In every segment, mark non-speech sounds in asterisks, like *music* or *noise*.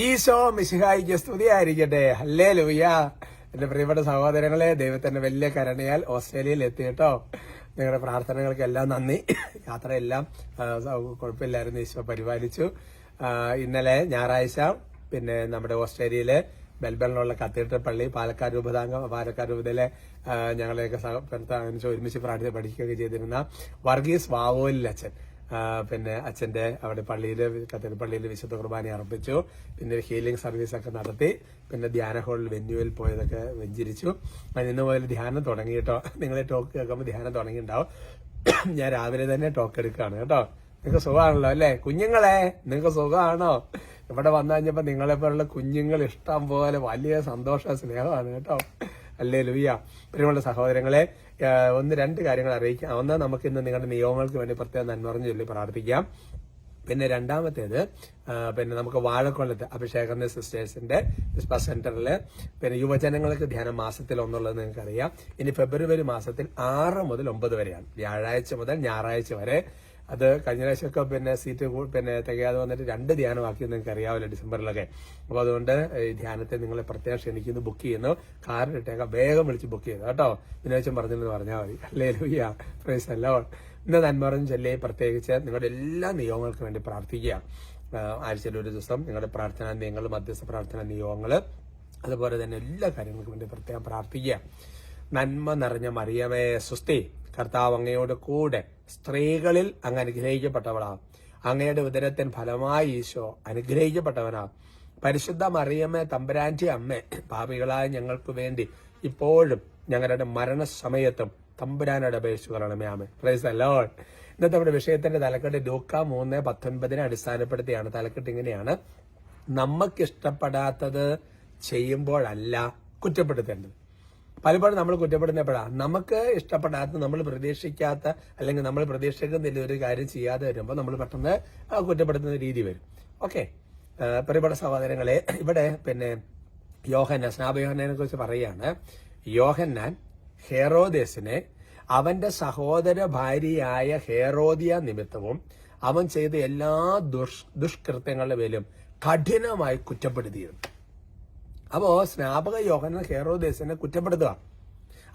ഈശോ മിശിഹായിക്ക് സ്തുതിയായിരിക്കട്ടെ. അല്ലേ ലൂയ എന്റെ പ്രിയപ്പെട്ട സഹോദരങ്ങളെ ദൈവത്തിന്റെ വലിയ കരണയാൽ ഓസ്ട്രേലിയയിൽ എത്തിയിട്ടോ നിങ്ങളുടെ പ്രാർത്ഥനകൾക്കെല്ലാം നന്ദി. യാത്രയെല്ലാം കുഴപ്പമില്ലായിരുന്നു. ഈശോ പരിപാലിച്ചു. ഇന്നലെ ഞായറാഴ്ച പിന്നെ നമ്മുടെ ഓസ്ട്രേലിയയിലെ മെൽബണിലുള്ള കത്തീഡ്രൽ പള്ളി പാലക്കാട് രൂപതാംഗം പാലക്കാട് രൂപതയിലെ ഞങ്ങളെയൊക്കെ ഒരുമിച്ച് പ്രാർത്ഥന പഠിക്കുകയൊക്കെ ചെയ്തിരുന്ന വർഗീസ് വാവോലിൽ അച്ഛൻ. പിന്നെ അച്ഛന്റെ അവിടെ പള്ളിയിൽ കത്തീഡ്രൽ പള്ളിയിൽ വിശുദ്ധ കുർബാന അർപ്പിച്ചു. പിന്നെ ഹീലിംഗ് സർവീസ് ഒക്കെ നടത്തി. പിന്നെ ധ്യാന ഹോളിൽ വെന്യൂവിൽ പോയതൊക്കെ വെഞ്ചിരിച്ചു. അങ്ങനെ ഇന്ന് മുതൽ ധ്യാനം തുടങ്ങി കേട്ടോ. നിങ്ങളെ ടോക്ക് കേൾക്കുമ്പോൾ ധ്യാനം തുടങ്ങിയിട്ടുണ്ടാവും. ഞാൻ രാവിലെ തന്നെ ടോക്ക് എടുക്കുകയാണ് കേട്ടോ. നിങ്ങൾക്ക് സുഖമാണല്ലോ അല്ലേ? കുഞ്ഞുങ്ങളെ നിങ്ങൾക്ക് സുഖമാണോ? ഇവിടെ വന്നു കഴിഞ്ഞപ്പോൾ നിങ്ങളെപ്പോലുള്ള കുഞ്ഞുങ്ങൾ ഇഷ്ടം പോലെ വലിയ സന്തോഷ സ്നേഹമാണ് കേട്ടോ. അല്ലേ ലുയ്യ? പ്രിയമുള്ള സഹോദരങ്ങളെ ഒന്ന് രണ്ട് കാര്യങ്ങൾ അറിയിക്കാം. ഒന്ന് നമുക്ക് ഇന്ന് നിങ്ങളുടെ നിയമങ്ങൾക്ക് വേണ്ടി പ്രത്യേകം നന്മറിഞ്ഞു ചൊല്ലി പ്രാർത്ഥിക്കാം. പിന്നെ രണ്ടാമത്തേത് പിന്നെ നമുക്ക് വാഴക്കൊള്ളത്ത് അഭിഷേകന്റെ സിസ്റ്റേഴ്സിന്റെ വിസ്പ സെന്ററിൽ പിന്നെ യുവജനങ്ങൾക്ക് ധ്യാനം മാസത്തിൽ ഒന്നുള്ളത് നിങ്ങൾക്ക് അറിയാം ഇനി ഫെബ്രുവരി മാസത്തിൽ ആറ് മുതൽ ഒമ്പത് വരെയാണ്. വ്യാഴാഴ്ച മുതൽ ഞായറാഴ്ച വരെ അത് കഴിഞ്ഞ പ്രാവശ്യമൊക്കെ പിന്നെ സീറ്റ് പിന്നെ തികയാതെ വന്നിട്ട് രണ്ട് ധ്യാനമാക്കി നിങ്ങൾക്ക് അറിയാമല്ലോ ഡിസംബറിലൊക്കെ. അപ്പോൾ അതുകൊണ്ട് ധ്യാനത്തെ നിങ്ങളെ പ്രത്യേകം ക്ഷണിക്കുന്നു ബുക്ക് ചെയ്യുന്നു. കാറിൽ ഇട്ടേക്കാം. വേഗം വിളിച്ച് ബുക്ക് ചെയ്യുന്നു കേട്ടോ? വിനോച്ചൻ പറഞ്ഞെന്ന് പറഞ്ഞാൽ മതി. അല്ലേ ലൂയ്യ പ്രൈസ് അല്ല ഇന്ന് നന്മറിഞ്ഞ് ചൊല്ലി പ്രത്യേകിച്ച് നിങ്ങളുടെ എല്ലാ നിയോഗങ്ങൾക്കും വേണ്ടി പ്രാർത്ഥിക്കുക. ആഴ്ചയിൽ ഒരു ദിവസം നിങ്ങളുടെ പ്രാർത്ഥനാ നിയമങ്ങൾ മധ്യസ്ഥ പ്രാർത്ഥനാ നിയോഗങ്ങൾ അതുപോലെ തന്നെ എല്ലാ കാര്യങ്ങൾക്കും വേണ്ടി പ്രത്യേകം പ്രാർത്ഥിക്കുക. നന്മ നിറഞ്ഞ മറിയമേ സുസ്തി കർത്താവ് അങ്ങയോട് കൂടെ സ്ത്രീകളിൽ അങ്ങ് അനുഗ്രഹിക്കപ്പെട്ടവളാ. അങ്ങയുടെ ഉദരത്തിൻ ഫലമായി ഈശോ അനുഗ്രഹിക്കപ്പെട്ടവനാ. പരിശുദ്ധ മറിയമ്മേ തമ്പുരാന്റെ അമ്മ പാപികളായ ഞങ്ങൾക്ക് വേണ്ടി ഇപ്പോഴും ഞങ്ങളുടെ മരണസമയത്തും തമ്പുരാനോട് അപേക്ഷിക്കണമേ ആമേ പ്രൈസ് അലോൺ ഇന്നത്തെ നമ്മുടെ വിഷയത്തിന്റെ തലക്കെട്ട് ലൂക്ക മൂന്ന് പത്തൊൻപതിനെ അടിസ്ഥാനപ്പെടുത്തിയാണ്. തലക്കെട്ട് ഇങ്ങനെയാണ്. നമുക്കിഷ്ടപ്പെടാത്തത് ചെയ്യുമ്പോഴല്ല കുറ്റപ്പെടുത്തേണ്ടത്. പലപ്പോഴും നമ്മൾ കുറ്റപ്പെടുന്നപ്പോഴാണ് നമുക്ക് ഇഷ്ടപ്പെടാത്ത നമ്മൾ പ്രതീക്ഷിക്കാത്ത അല്ലെങ്കിൽ നമ്മൾ പ്രതീക്ഷിക്കുന്നില്ല ഒരു കാര്യം ചെയ്യാതെ വരുമ്പോൾ നമ്മൾ പെട്ടെന്ന് കുറ്റപ്പെടുത്തുന്ന രീതി വരും. ഓക്കെ. പ്രിയപ്പെട്ട സഹോദരങ്ങളെ ഇവിടെ പിന്നെ യോഹന്ന സ്നാപയോഹനെ കുറിച്ച് പറയുകയാണ്. യോഹന്നാൻ ഹെറോദേസിനെ അവന്റെ സഹോദര ഭാര്യയായ ഹെറോദിയ നിമിത്തവും അവൻ ചെയ്ത എല്ലാ ദുഷ് ദുഷ്കൃത്യങ്ങളുടെ മേലും കഠിനമായി കുറ്റപ്പെടുത്തിയിരുന്നു. അപ്പോ സ്നാപക യോഹന ഹെറോദേസിനെ കുറ്റപ്പെടുത്തുക.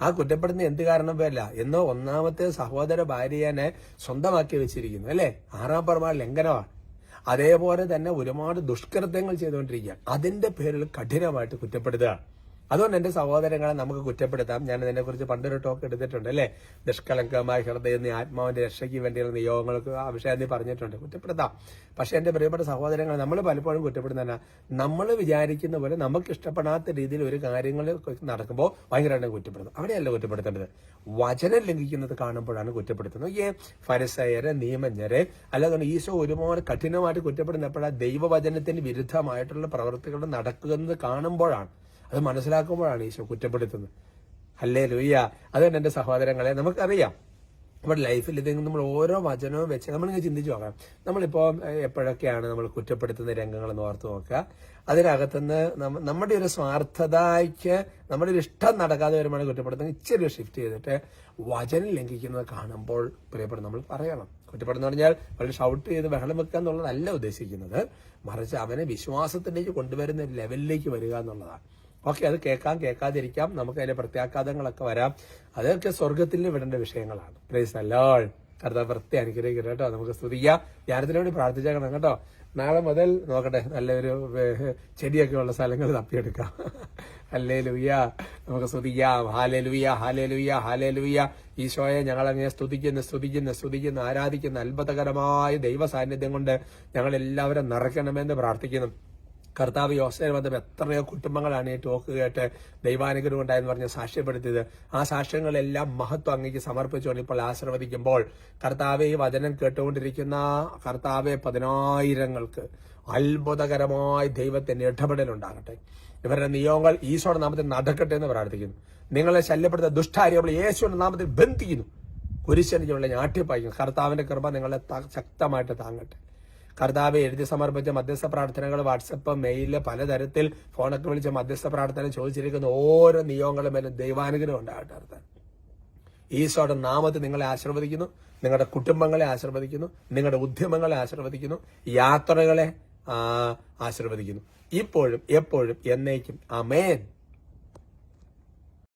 ആ കുറ്റപ്പെടുന്ന എന്ത് കാരണം പേരല്ല എന്നോ ഒന്നാമത്തെ സഹോദര ഭാര്യനെ സ്വന്തമാക്കി വെച്ചിരിക്കുന്നു അല്ലേ? ആറാം പരമാ ലംഘനമാണ് അതേപോലെ തന്നെ ഒരുപാട് ദുഷ്കൃത്യങ്ങൾ ചെയ്തുകൊണ്ടിരിക്കുക. അതിന്റെ പേരിൽ കഠിനമായിട്ട് കുറ്റപ്പെടുത്തുക. അതുകൊണ്ട് എന്റെ സഹോദരങ്ങളെ നമുക്ക് കുറ്റപ്പെടുത്താം. ഞാൻ ഇതിനെക്കുറിച്ച് പണ്ടൊരു ടോക്ക് എടുത്തിട്ടുണ്ട് അല്ലേ? നിഷ്കളങ്കമായ ഹൃദയം നീ ആത്മാവിന്റെ രക്ഷയ്ക്ക് വേണ്ടിയുള്ള നിയോഗങ്ങൾക്ക് അഭിഷേകം നീ പറഞ്ഞിട്ടുണ്ട്. കുറ്റപ്പെടുത്താം. പക്ഷെ എന്റെ പ്രിയപ്പെട്ട സഹോദരങ്ങൾ നമ്മൾ പലപ്പോഴും കുറ്റപ്പെടുന്ന നമ്മൾ വിചാരിക്കുന്ന പോലെ നമുക്ക് ഇഷ്ടപ്പെടാത്ത രീതിയിൽ ഒരു കാര്യങ്ങൾ നടക്കുമ്പോൾ ഭയങ്കരമായിട്ട് കുറ്റപ്പെടുത്തും. അവിടെയല്ല കുറ്റപ്പെടുത്തേണ്ടത്. വചനം ലംഘിക്കുന്നത് കാണുമ്പോഴാണ് കുറ്റപ്പെടുത്തുന്നത്. ഈ ഫരസയരെ നിയമജ്ഞരെ അല്ലാതെ ഈശോ ഒരുപാട് കഠിനമായിട്ട് കുറ്റപ്പെടുന്നപ്പോഴാണ് ദൈവവചനത്തിന് വിരുദ്ധമായിട്ടുള്ള പ്രവൃത്തികൾ നടക്കുന്നത് കാണുമ്പോഴാണ്. അത് മനസ്സിലാക്കുമ്പോഴാണ് ഈശോ കുറ്റപ്പെടുത്തുന്നത്. അല്ലേ ലൂയ്യ അതുകൊണ്ട് എന്റെ സഹോദരങ്ങളെ നമുക്കറിയാം. നമ്മുടെ ലൈഫിൽ ഇതെങ്കിലും നമ്മൾ ഓരോ വചനവും വെച്ച് നമ്മളിങ്ങനെ ചിന്തിച്ചു നോക്കാം. നമ്മളിപ്പോൾ എപ്പോഴൊക്കെയാണ് നമ്മൾ കുറ്റപ്പെടുത്തുന്ന രംഗങ്ങളെന്ന് ഓർത്ത് നോക്കുക. അതിനകത്തുനിന്ന് നമ്മുടെ ഒരു സ്വാർത്ഥതയ്ക്ക് നമ്മുടെ ഒരു ഇഷ്ടം നടക്കാതെ വരുമ്പോൾ കുറ്റപ്പെടുത്തുന്നത്. ഇച്ചിരി ഷിഫ്റ്റ് ചെയ്തിട്ട് വചനം ലംഘിക്കുന്നത് കാണുമ്പോൾ പ്രിയപ്പെട്ട നമ്മൾ പറയണം. കുറ്റപ്പെടുന്ന പറഞ്ഞാൽ വളരെ ഷൗട്ട് ചെയ്ത് ബഹളം വെക്കുക എന്നുള്ളതല്ല ഉദ്ദേശിക്കുന്നത്. മറിച്ച് അവനെ വിശ്വാസത്തിലേക്ക് കൊണ്ടുവരുന്ന ലെവലിലേക്ക് വരിക എന്നുള്ളതാണ്. ഓക്കെ അത് കേൾക്കാം കേൾക്കാതിരിക്കാം. നമുക്ക് അതിന്റെ പ്രത്യാഘാതങ്ങളൊക്കെ വരാം. അതൊക്കെ സ്വർഗത്തിൽ വിടേണ്ട വിഷയങ്ങളാണ്. പ്രൈസ് കർത്ത വൃത്തി അനുഗ്രഹിക്കട്ടെ കേട്ടോ. നമുക്ക് സ്തുതിക്കാം. ധ്യാനത്തിന് വേണ്ടി പ്രാർത്ഥിച്ചേക്കണം കേട്ടോ. നാളെ മുതൽ നോക്കട്ടെ. നല്ലൊരു ചെടിയൊക്കെ ഉള്ള സ്ഥലങ്ങൾ തപ്പിയെടുക്കാം. *laughs* അല്ലേ ലുയ്യ നമുക്ക് സ്തുതിക്കാം. ഹാലേ ലുയ്യ ഹാലേ ലുയ്യ ഹാലേ ലുയ്യ ഈശോയെ ഞങ്ങൾ അങ്ങനെ സ്തുതിക്കുന്നു സ്തുതിക്കുന്നു സ്തുതിക്കുന്നു. ആരാധിക്കുന്ന അത്ഭുതകരമായ ദൈവ സാന്നിധ്യം കൊണ്ട് ഞങ്ങൾ എല്ലാവരും നിറയ്ക്കണമെന്ന് പ്രാർത്ഥിക്കുന്നു. കർത്താവ് യോസേന ബന്ധം എത്രയോ കുടുംബങ്ങളാണ് ഈ ടോക്ക് കേട്ട് ദൈവാനുഗ്രഹം ഉണ്ടായെന്ന് പറഞ്ഞ് സാക്ഷ്യപ്പെടുത്തിയത്. ആ സാക്ഷ്യങ്ങളെല്ലാം മഹത്വം അങ്ങേക്ക് സമർപ്പിച്ചുകൊണ്ട് ഇപ്പോൾ ആശീർവദിക്കുമ്പോൾ കർത്താവെ ഈ വചനം കേട്ടുകൊണ്ടിരിക്കുന്ന കർത്താവെ പതിനായിരങ്ങൾക്ക് അത്ഭുതകരമായി ദൈവത്തിന്റെ ഇടപെടലുണ്ടാകട്ടെ. ഇവരുടെ നിയോഗങ്ങൾ ഈശോയുടെ നാമത്തിൽ നടക്കട്ടെ എന്ന് പ്രാർത്ഥിക്കുന്നു. നിങ്ങളെ ശല്യപ്പെടുത്ത ദുഷ്ടാരികൾ യേശുവിന്റെ നാമത്തിൽ ബന്ധിക്കുന്നു. കുരിശനിക്കുള്ള ഞാട്ടിപ്പായിക്കുന്നു. കർത്താവിന്റെ കൃപ നിങ്ങളെ ശക്തമായിട്ട് താങ്ങട്ടെ. കർത്താവ് എഴുതി സമർപ്പിച്ച മധ്യസ്ഥ പ്രാർത്ഥനകൾ വാട്സപ്പ് മെയിൽ പലതരത്തിൽ ഫോണൊക്കെ വിളിച്ച മധ്യസ്ഥ പ്രാർത്ഥന ചോദിച്ചിരിക്കുന്ന ഓരോ നിയോഗങ്ങളും മേലും ദൈവാനുഗ്രഹം ഉണ്ടാകട്ടെ അർത്ഥം ഈശോയുടെ നാമത്തെ നിങ്ങളെ ആശീർവദിക്കുന്നു നിങ്ങളുടെ കുടുംബങ്ങളെ ആശീർവദിക്കുന്നു നിങ്ങളുടെ ഉദ്യമങ്ങളെ ആശീർവദിക്കുന്നു യാത്രകളെ ആശീർവദിക്കുന്നു. ഇപ്പോഴും എപ്പോഴും എന്നേക്കും. അമേൻ